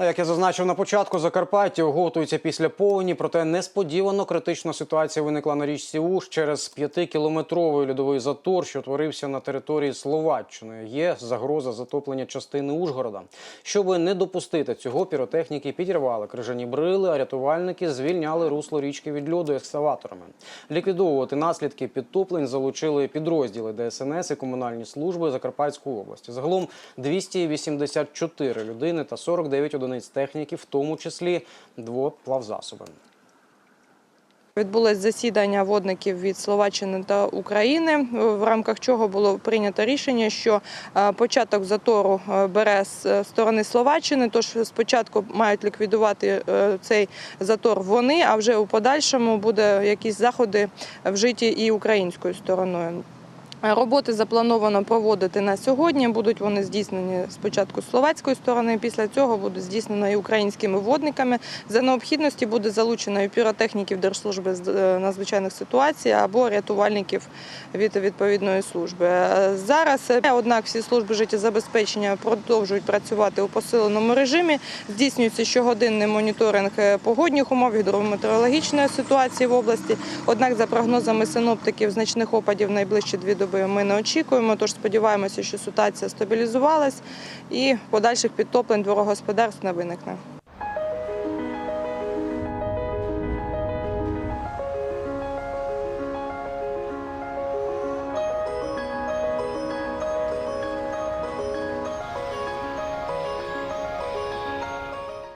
Ну, як я зазначив на початку, Закарпаття готується після повені, проте несподівано критична ситуація виникла на річці Уж через п'ятикілометровий льодовий затор, що творився на території Словаччини. Є загроза затоплення частини Ужгорода. Щоби не допустити цього, піротехніки підірвали крижані брили, а рятувальники звільняли русло річки від льоду екскаваторами. Ліквідовувати наслідки підтоплень залучили підрозділи ДСНС і комунальні служби Закарпатської області. Загалом 284 людини та 49 одиниць техніки, в тому числі двоплавзасоби. Відбулось засідання водників від Словаччини та України, в рамках чого було прийнято рішення, що е, початок затору е, бере з е, сторони Словаччини. Тож спочатку мають ліквідувати цей затор вони, а вже у подальшому буде якісь заходи вжиті і українською стороною. Роботи заплановано проводити на сьогодні. Будуть вони здійснені спочатку з словацької сторони. Після цього будуть здійснені і українськими водниками. За необхідності буде залучено і піротехніків Держслужби з е, надзвичайних ситуацій або рятувальників від відповідної служби. Е, Зараз е, однак всі служби життєзабезпечення продовжують працювати у посиленому режимі. Здійснюється щогодинний моніторинг е, погодних умов, гідрометеорологічної ситуації в області. Однак, за прогнозами синоптиків, значних опадів найближчі дві доби ми не очікуємо. Тож сподіваємося, що ситуація стабілізувалась і подальших підтоплень дворогосподарств не виникне.